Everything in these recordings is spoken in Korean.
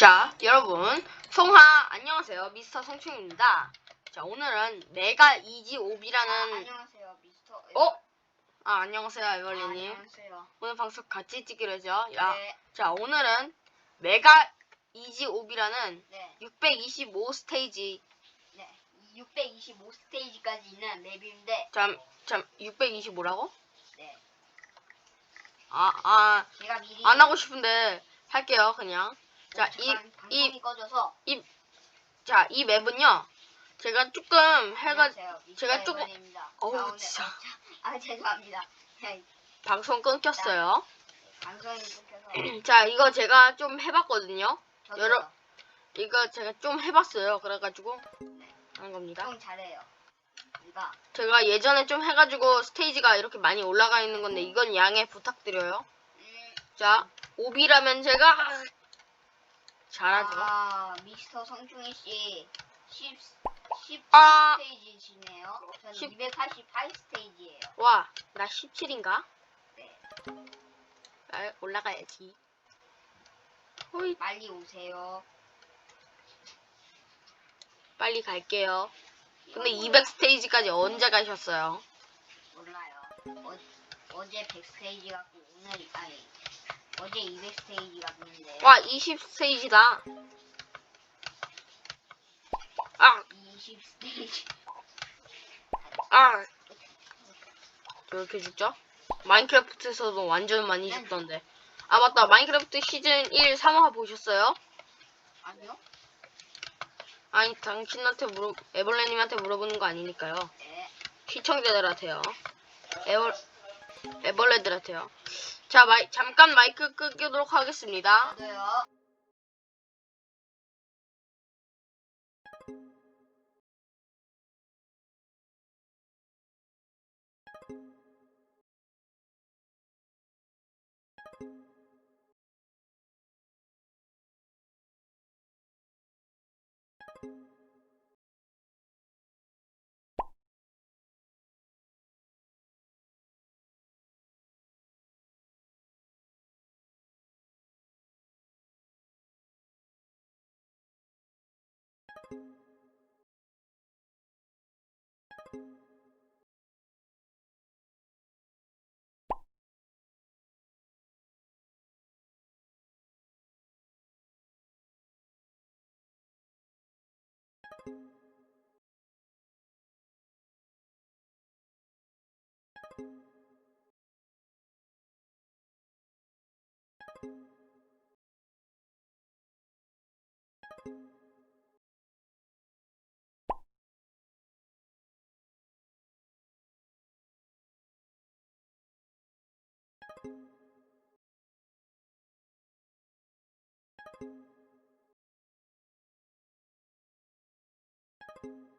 자, 여러분, 송하 안녕하세요. 미스터 성충입니다. 자, 오늘은 메가 이지 아, 오비라는 안녕하세요, 미스터. 어? 아, 안녕하세요, 아, 에벌리 님. 안녕하세요. 오늘 방송 같이 찍기로 했죠. 야, 네, 자, 오늘은 메가 이지 오비라는 네, 625 스테이지 네. 625 스테이지까지 있는 맵인데, 잠, 잠, 625라고? 네. 아, 아, 제가 미리 안 하고 싶은데 할게요, 그냥. 자, 이, 이, 꺼져서 자, 이 맵은요, 제가 조금 해가, 제가 조금-. 어우, 진짜. 어, 자, 아, 죄송합니다. 네, 방송 끊겼어요. 방송이 끊겨서 자, 이거 제가 좀 해봤거든요. 저도 여러- 이거 제가 좀 해봤어요. 그래가지고 하는 겁니다. 형 잘해요. 우리가 제가 예전에 좀 해가지고 스테이지가 이렇게 많이 올라가 있는 건데 이건 양해 부탁드려요. 음, 자, 오비라면 제가 잘하죠. 아, 미스터 성충이 씨 10, 10 아. 스테이지시네요. 저는 10. 288 스테이지예요. 와, 나 17인가? 네. 아, 올라가야지. 호이, 빨리 오세요. 빨리 갈게요. 근데 200 스테이지까지 언제 가셨어요? 몰라요. 어, 어제 100 스테이지 갖고 오늘 아니 어제 200 스테이지 갔는데 와, 20 스테이지다. 아, 20 스테이지 아. 이렇게 죽죠? 마인크래프트에서도 완전 많이 죽던데. 아, 맞다. 마인크래프트 시즌 1 3화 보셨어요? 아니요? 아니, 당신한테 물어, 에벌레님한테 물어보는 거 아니니까요. 네. 시청자들한테요. 에벌, 에벌레들한테요. 자, 마이, 잠깐 마이크 끄도록 하겠습니다. 저도요. you you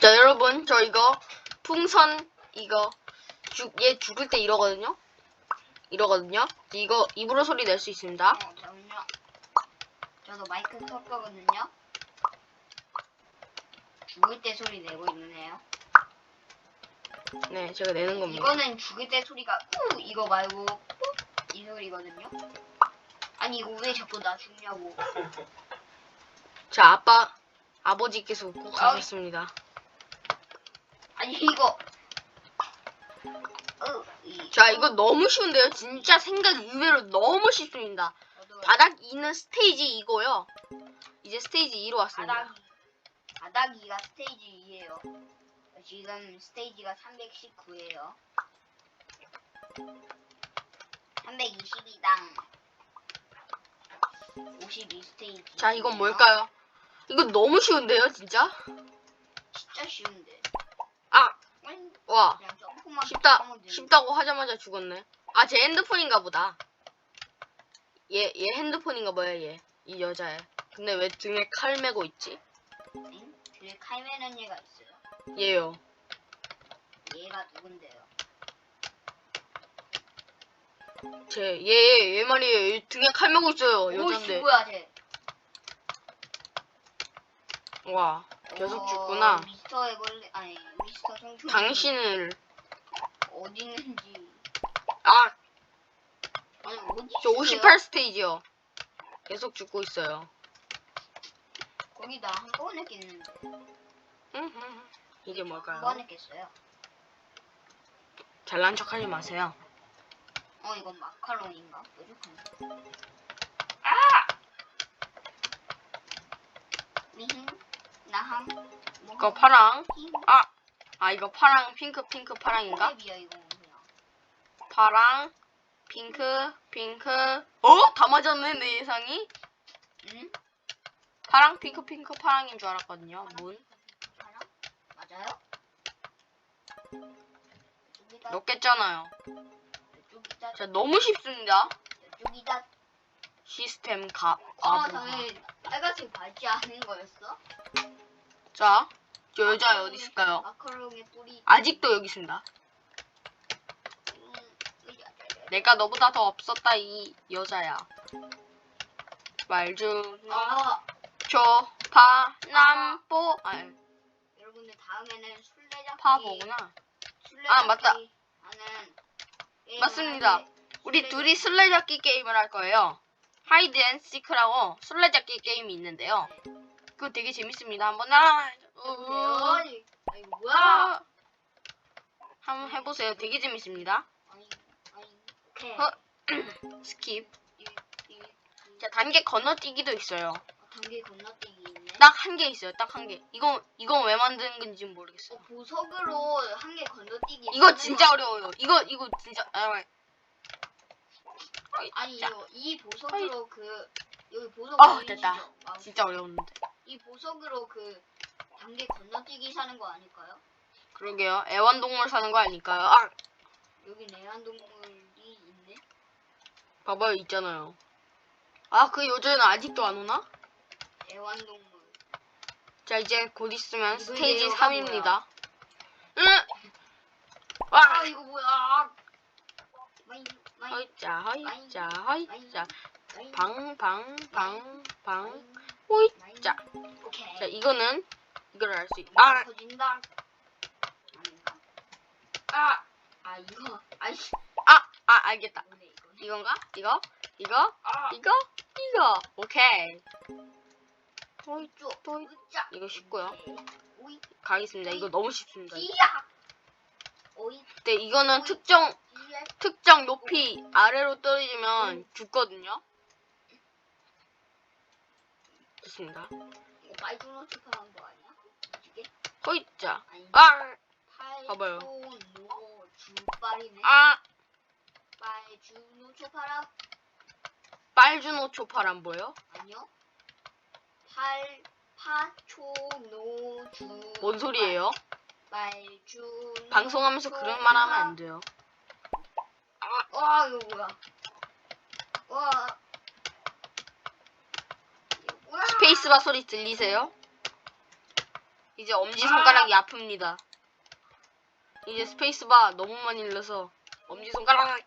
자, 여러분, 저 이거, 풍선, 이거, 죽, 얘 죽을 때 이러거든요? 이러거든요? 이거, 입으로 소리 낼 수 있습니다. 어, 잠깐만요. 저도 마이크 켰거든요. 죽을 때 소리 내고 있네요. 네, 제가 내는 겁니다. 이거는 죽을 때 소리가 우 이거 말고 이 소리거든요. 아니 이거 왜 자꾸 나 죽냐고. 자, 아빠, 아버지께서 웃고 가셨습니다. 아니 이거. 어, 이, 자, 이거 너무 쉬운데요? 진짜 생각 의외로 너무 쉽습니다. 저도 바닥 2는 스테이지 2고요. 이제 스테이지 2로 왔습니다. 바닥이 바닥이가 스테이지 2예요. 지금 스테이지가 319예요. 322당 52 스테이지. 자, 이건 뭘까요? 이거 너무 쉬운데요, 진짜? 진짜 쉬운데. 아, 와. 쉽다. 쉽다고 하자마자 죽었네. 아, 제 핸드폰인가 보다. 얘, 얘 핸드폰인가 봐요, 얘. 이 여자애. 근데 왜 등에 칼 메고 있지? 응? 뒤에 칼매는 얘가 있어요. 얘요. 얘가 누군데요? 제, 얘, 얘, 얘 말이에요. 얘 등에 칼 메고 있어요, 오씨 여잔데. 뭐야 쟤? 와, 계속 어, 죽구나. 미스터 애벌레 아니 미스터 성충. 당신을, 어디 있는지. 아, 아니 어디 저 있어요? 58 스테이지요. 계속 죽고 있어요. 거기다 한 번에 깼는데. 음, 이게 한 뭘까요? 번에 깼어요. 잘난 척 하지 마세요. 어 이건 마카롱인가? 뾰족한. 아! 미힘 나함 뭐 이거 파랑. 힘 아! 아, 이거 파랑, 핑크, 핑크, 파랑인가? 이거 그냥. 파랑, 핑크, 핑크. 어? 다 맞았네, 내 예상이? 응? 파랑, 핑크, 핑크, 파랑인 줄 알았거든요. 문. 맞아요? 이쪽이다. 자, 너무 쉽습니다. 이쪽이다. 시스템 가, 아, 과부하. 당연히 빨간색 밟지 않은 거였어? 자, 저 여자 어디 있을까요? 마카롱의 뿌리. 아직도 여기 있습니다. 음. 내가 너보다 더 없었다, 이 여자야. 말주, 아, 초, 파, 남, 뽀. 아, 여러분들 다음에는 술래잡기. 파보구나. 술래잡기 아, 맞다. 하는 게임을 맞습니다. 하는데 우리 둘이 술래잡기 게임을 할 거예요. 하이드 앤 시크라고 술래잡기 게임이 있는데요. 그거 되게 재밌습니다. 한번 아, 해보세요. 아니, 아니 뭐야? 아, 한번 해보세요. 되게 재밌습니다. 아니, 아니, 오케이. 어? 스킵. 이, 이, 이, 자, 단계 건너뛰기도 있어요. 단계 건너뛰기 있네. 딱 한 개 있어요. 딱 한 개. 이거 이거 왜 만든 건지 모르겠어요. 어, 보석으로 한 개 건너뛰기. 이거 진짜 거- 어려워요. 이거 이거 진짜 아, 아니 자. 이거 이 보석으로 그 여기 보석 아, 보이시죠? 됐다. 마우스. 진짜 어려웠는데. 이 보석으로 그 단계 건너뛰기 사는 거 아닐까요? 그러게요. 애완동물 사는 거 아닐까요? 아, 여기 애완동물이 있네. 봐봐요. 있잖아요. 아, 그 여자는 아직도 안 오나? 애완동물. 자, 이제 곧 있으면 스테이지 얘가 3입니다. 응! 아 와! 이거 뭐야? 마이 마이 허이자, 허이자, 허이자. 마이 방, 방, 방, 방. 마이, 호이자. 오케이. 자, 이거는 이걸 알 수 있. 아! 터진다. 아! 아 이거 아이씨. 아! 아, 알겠다. 이건가? 이거? 이거? 아 이거? 이거. 오케이. 호이, 이쪽. 호이. 으짜. 이거 쉽고요. 오이 가겠습니다. 이거 너무 쉽습니다. 이야. 오이 근데 이거는 특정. 특정 높이 아래로 떨어지면 죽거든요. 좋습니다. 빨주노 축하한 거 아니야? 이게. 아니 아! 봐봐요. 주빨이네. 아! 빨주노 초 파라 빨주노 초 파란 뭐요? 아니요. 팔 파초노 주. 뭔 소리예요? 빨주. 방송하면서 그런 말 하면 안 돼요. 와 이거 뭐야? 와. 이거 뭐야? 스페이스바 소리 들리세요? 이제 엄지손가락이 아! 픕니다. 이제 스페이스바 너무 많이 눌러서 엄지손가락이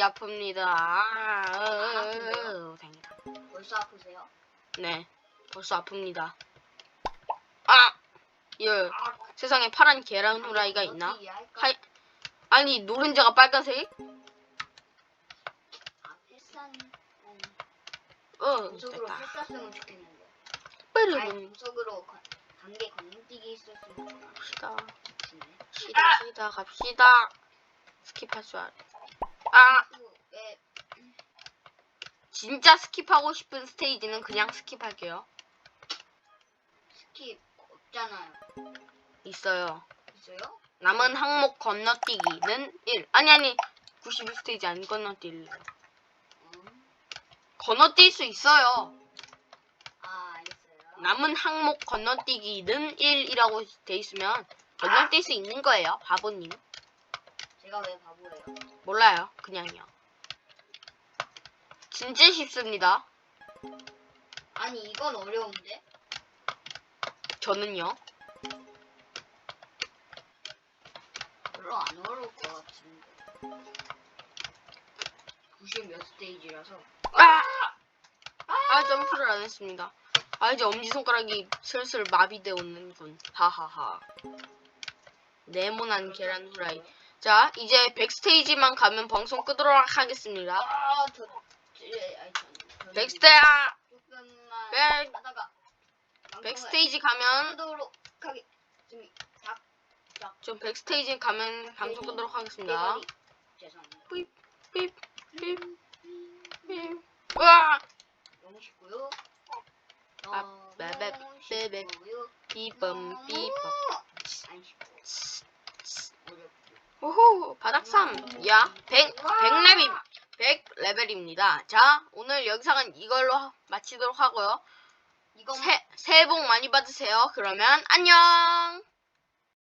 아픕니다. 아, 아픈데요? 다행이다. 벌써 아프세요? 네, 벌써 아픕니다. 아! 이 아, 세상에 파란 계란 후라이가 있나? 하이, 아니 노른자가 빨간색? 아, 어, 보석으로 됐다. 패쌌으면 좋겠는데. 보석으로 건- 단계 건너뛰기 있었으면 갑시다. 시다, 시다, 갑시다. 스킵할 줄 알아. 아! 그, 왜, 진짜 스킵하고 싶은 스테이지는 그냥 스킵할게요. 스킵 없잖아요. 있어요. 있어요? 남은 항목 건너뛰기는 1. 아니 아니 91스테이지 안 건너뛸래요. 음. 건너뛸 수 있어요. 아 알겠어요. 남은 항목 건너뛰기는 1이라고 돼 있으면 건너뛸 수 있는 거예요. 바보님. 제가 왜 바보예요? 몰라요. 그냥요. 진짜 쉽습니다. 아니 이건 어려운데? 저는요. 별로 안 어려울 것 같은데. 90몇 스테이지라서. 아! 아 점프를 안 했습니다. 아 이제 엄지손가락이 슬슬 마비돼 오는군. 하하하. 네모난 계란 후라이. 자 이제 100스테이지만 가면 방송 끄도록 하겠습니다. 아, 저, 예, 아니, 저, 저, 100스테야! 조금만 백- 하다가 100스테이지 가면 하도록 하겠습니다. 닭, 좀 100스테이지 가면 방송 끄도록 하겠습니다. 대가리. 죄송합니다. 삐, 삐, 삐, 삐. 으아! 너무 쉽고요. 아, 너무 베베, 베베. 쉽고요. 삐범, 삐범. 안 쉽고 어렵고. 오호, 바닥삼. 야, 100, 100레벨, 100레벨입니다. 자, 오늘 영상은 이걸로 하- 마치도록 하고요. 이거 새, 새해 복 많이 받으세요. 그러면 안녕!